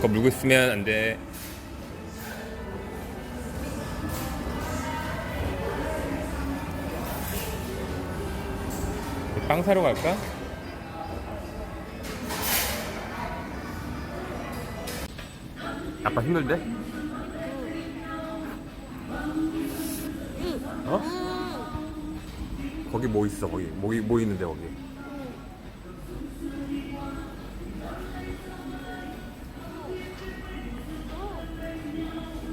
그거 물고 있으면 안 돼. 빵 사러 갈까? 아빠 힘들대? 어? 거기 뭐 있어 거기 뭐, 이- 뭐 있는데 거기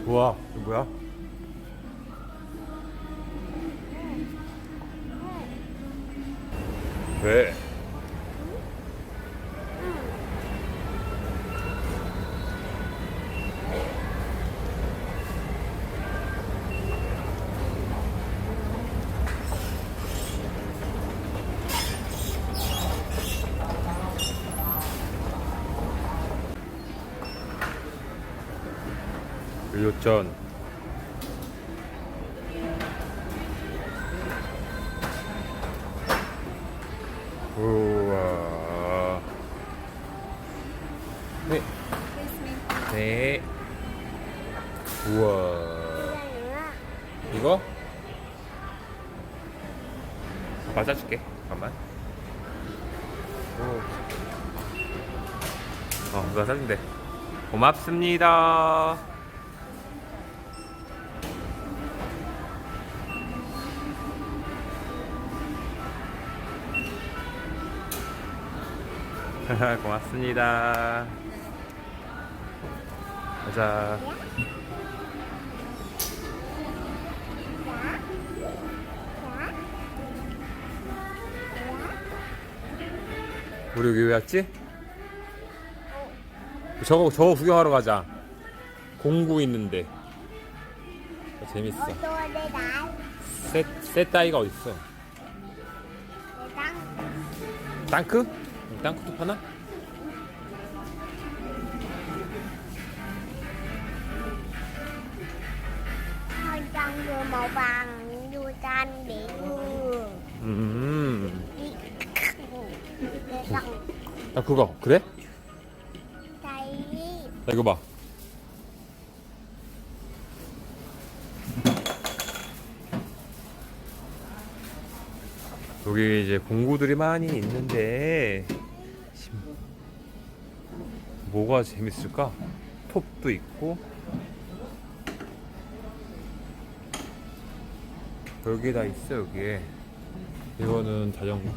우와 이거 뭐야? 왜? 요전 우와 네. 네. 우와 이거? 맞아줄게 잠깐만 오. 어 누가 사준대 고맙습니다 고맙습니다. 가자. 우리 여기 왜 왔지? 저거 저거 구경하러 가자. 공구 있는데. 어, 재밌어. 새, 새 따위가 어딨어? 땅크? 응, 땅크도 파나? 음. 아 그거 그래? 나 이거 봐. 여기 이제 공구들이 많이 있는데 심- 뭐가 재밌을까? 톱도 있고 여기 다 있어 여기에 이거는 자전거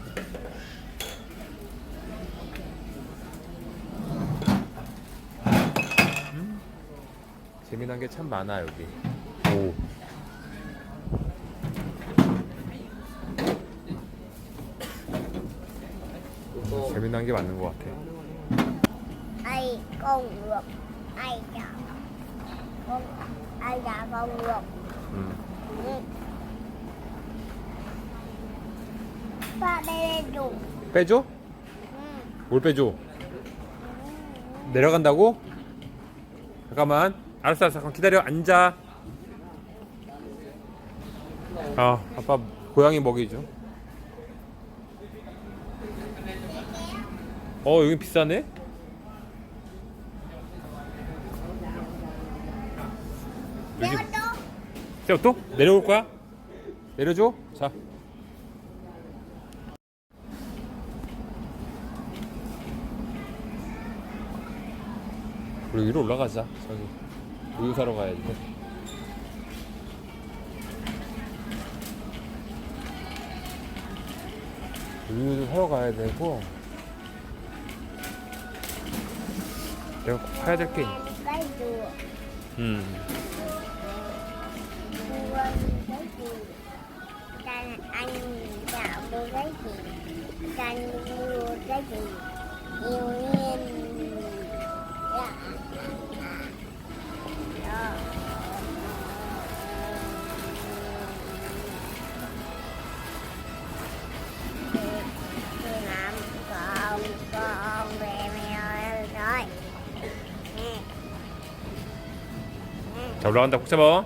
재미난 게 참 많아 여기. 오. 재미난 게 맞는 것 같아. Con ngược ai dạ con ai dạ con ngược 음. ừ. ba đây đủ 빼줘? ừ. 뭘 빼줘? 내려간다고? 잠깐만. 알았어, 알았어. 잠깐 기다려. 앉아. 아, 아빠 고양이 먹이죠. 어, 여기 비싸네? 여기 Kéo tốt 자, 또 내려올 거야? 내려줘. 자. 우리 위로 올라가자. 저기 우유 사러 가야지. 우유도 사러 가야 되고. 내가 꼭 사야 될 게. 있- cái dừa 음. anh anh đã mua cái gì? Anh mua cái gì? Yêu nhiên đã dạ. Chào đón tập quốc gia bố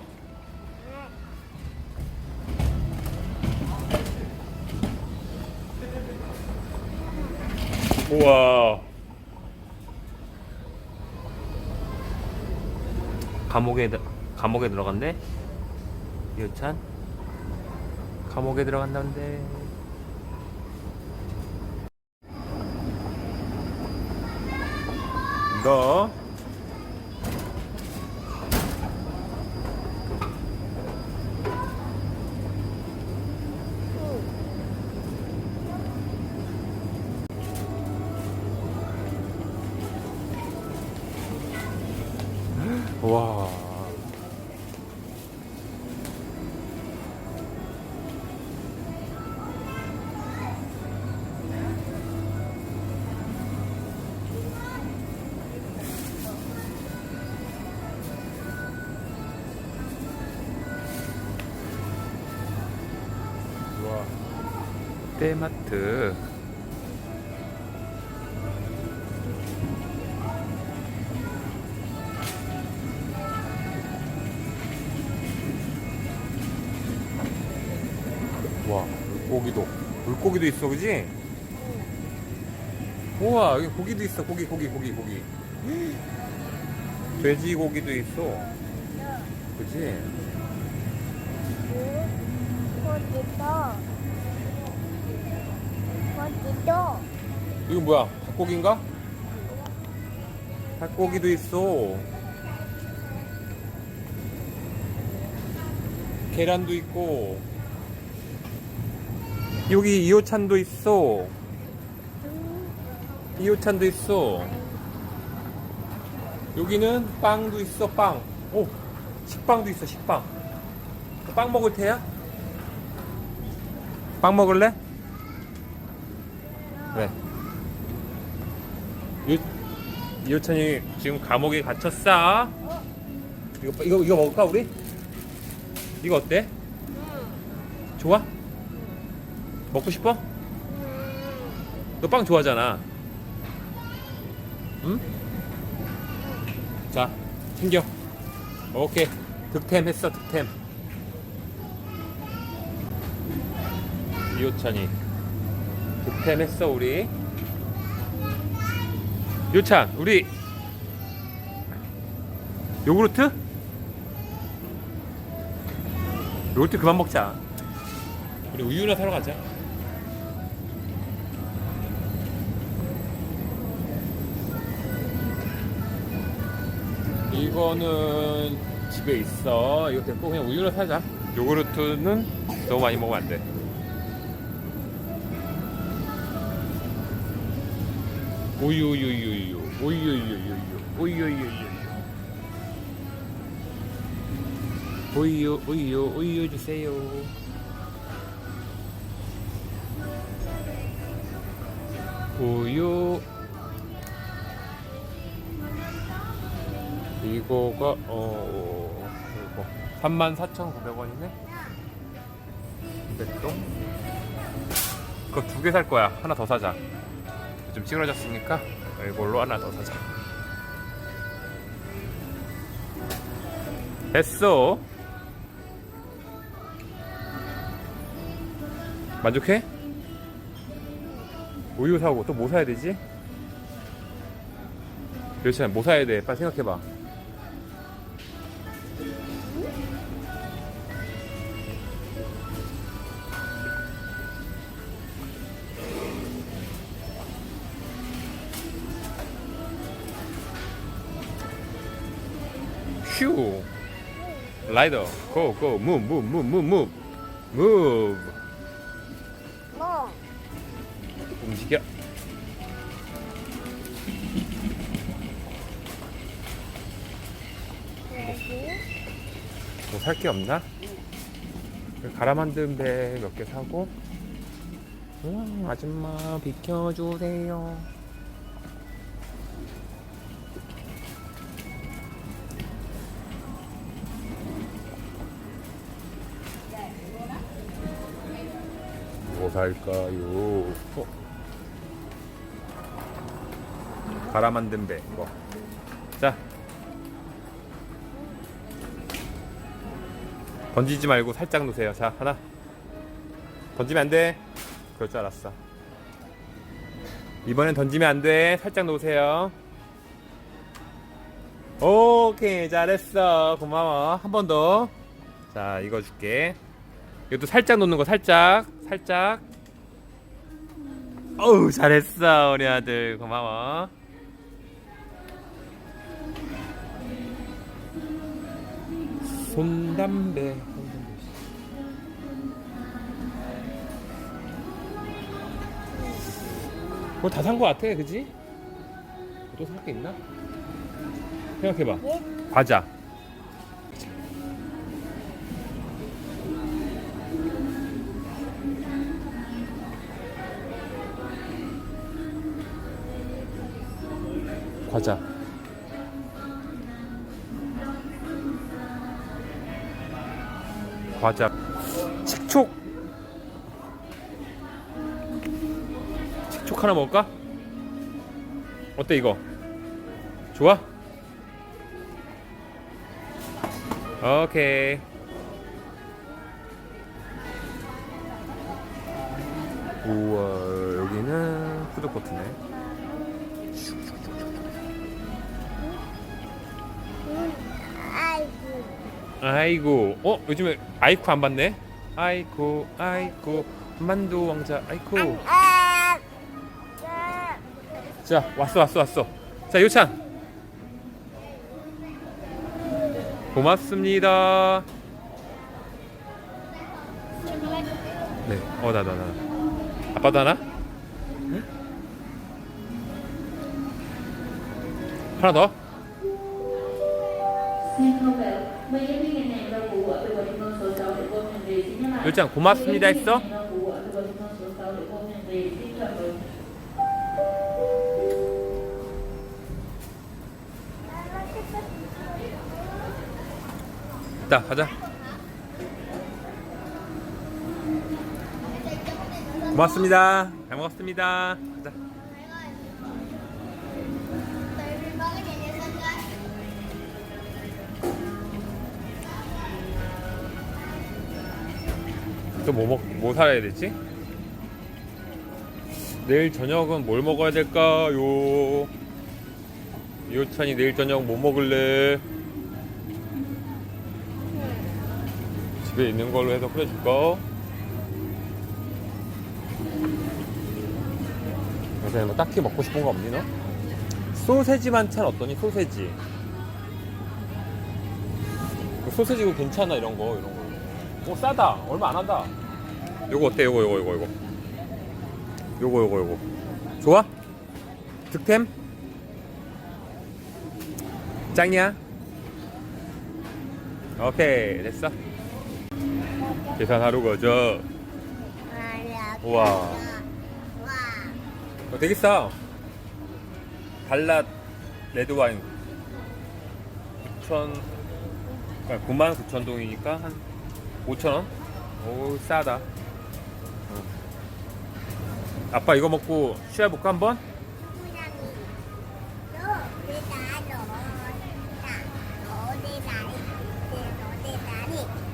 우와. 감옥에 들- 감옥에 들어간대. 이효찬 감옥에 들어간다는데. 너 와. 때마트. 와, 물고기도. 물고기도 있어, 그지? 우와, 여기 고기도 있어, 고기, 고기, 고기, 고기. 돼지고기도 있어. 그지? 거기도 거기도 이거 뭐야? 닭고기인가? 닭고기도 있어. 계란도 있고. 여기 이호찬도 있어. 이호찬도 있어. 여기는 빵도 있어, 빵. 오, 식빵도 있어, 식빵. 빵 먹을 테야? 빵 먹을래? 왜? 이 이호찬이 지금 감옥에 갇혔어. 이거 이거 이거 먹을까 우리? 이거 어때? 좋아? 먹고 싶어? 너 빵 좋아하잖아. 응? 자, 챙겨. 오케이. 득템 했어, 득템. 이호찬이 득템 했어, 우리. 요찬, 우리 요구르트? 요구르트 그만 먹자. 우리 우유나 사러 가자. 이거는 집에 있어. 이거 됐고 그냥 우유나 사자. 요구르트는 너무 많이 먹으면 안 돼. 오유유유유 오유유유유 오유유유 오이요 오이요 오이요 주세요. 오유 이거가 어 이거. 34,900원이네? 900동? 그거 두 개 살 거야. 하나 더 사자. 좀 찌그러졌으니까 이걸로 하나 더 사자. 됐어. 만족해? 우유 사고 또 뭐 사야 되지? 여친아 뭐 사야 돼? 빨리 생각해봐. 라이더. 고고 뭐 움직여. 여기 뭐살 게 없나? 갈아 만든 배몇 개 사고? 음, 아줌마 비켜주세요 살까요? 어? 갈아 만든 배 이거 자 던지지 말고 살짝 놓으세요. 자, 하나. 던지면 안 돼. 그럴 줄 알았어. 이번엔 던지면 안 돼. 살짝 놓으세요. 오케이 잘했어 고마워 한 번 더 자 이거 줄게 이것도 살짝 놓는 거 살짝 살짝 어우 잘했어 우리 아들 고마워 손담배 그거 다 산 거 같아 그지? 또 살 게 있나? 생각해봐 예? 과자 과자 과자 식촉 식촉 하나 먹을까? 어때 이거? 좋아? 오케이. 우와 여기는 푸드코트네. 아이고. 어 요즘에 아이쿠 안 봤네? 아이쿠 아이쿠 만두 왕자 아이쿠. 자 왔어 왔어 왔어. 자 요찬. 고맙습니다. 네, 어나 나 나. 아빠도 하나? 응? 하나 더? 요찬 고맙습니다 했어? rau củ ở từ quận con số 6 để con nhận về xin cảm ơn 자 가자. 고맙습니다. 잘 먹었습니다. 가자. 또 뭐 먹, 뭐 사야 되지? 내일 저녁은 뭘 먹어야 될까요? 이호찬이 내일 저녁 뭐 먹을래? 집에 있는 걸로 해서 끓여줄까? 요새 뭐 딱히 먹고 싶은 거 없니 너? 소세지 반찬 어떠니? 소세지 소세지 이거 괜찮아 이런 거 이런 거. 오 싸다 얼마 안 한다. 요거 어때 요거 요거 요거 요거 요거 요거 요거 좋아? 득템? 짱이야? 오케이 됐어. 계산하러 가자. 우와. 와. 어, 싸. 달랏 레드 와인 9천 9만 9천 동이니까 한 5천 원. 오 싸다. 응. 아빠 이거 먹고 쉬어볼까 한번?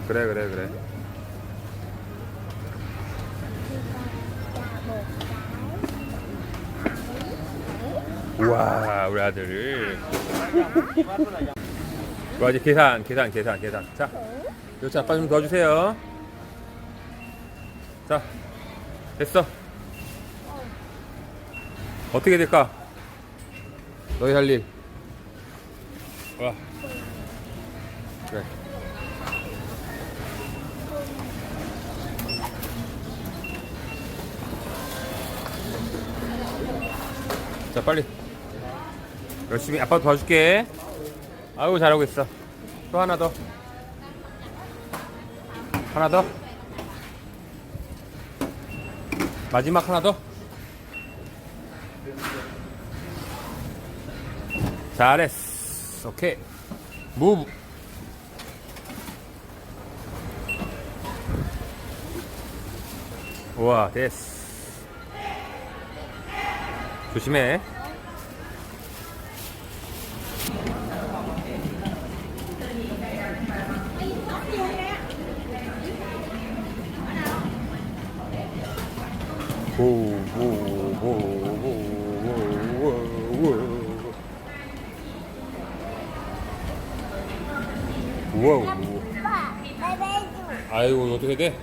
그래 그래 그래. 우와 우리 아들. 와 이제 계산 계산 계산 계산. 자 여기 아빠 좀 도와주세요. 자 됐어. 어떻게 될까? 너희 할 일. 와. 그래. 자 빨리 열심히 아빠 도와줄게 아유 잘하고 있어 또 하나 더 하나 더. 마지막 하나 더. 잘했어. 오케이. 무브. 우와 됐어. 조심해 오오오오오오오 우 아이고 어떻게 돼?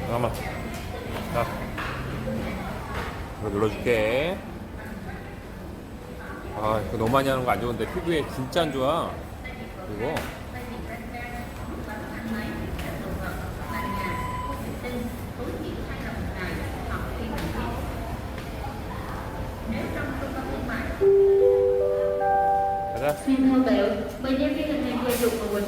잠깐만. 자. 이거 눌러줄게. 아 이거 너무 많이 하는 거 안 좋은데 피부에 진짜 안 좋아. 이거 Mình thưa béo, bệnh nhân viên là người dùng của quần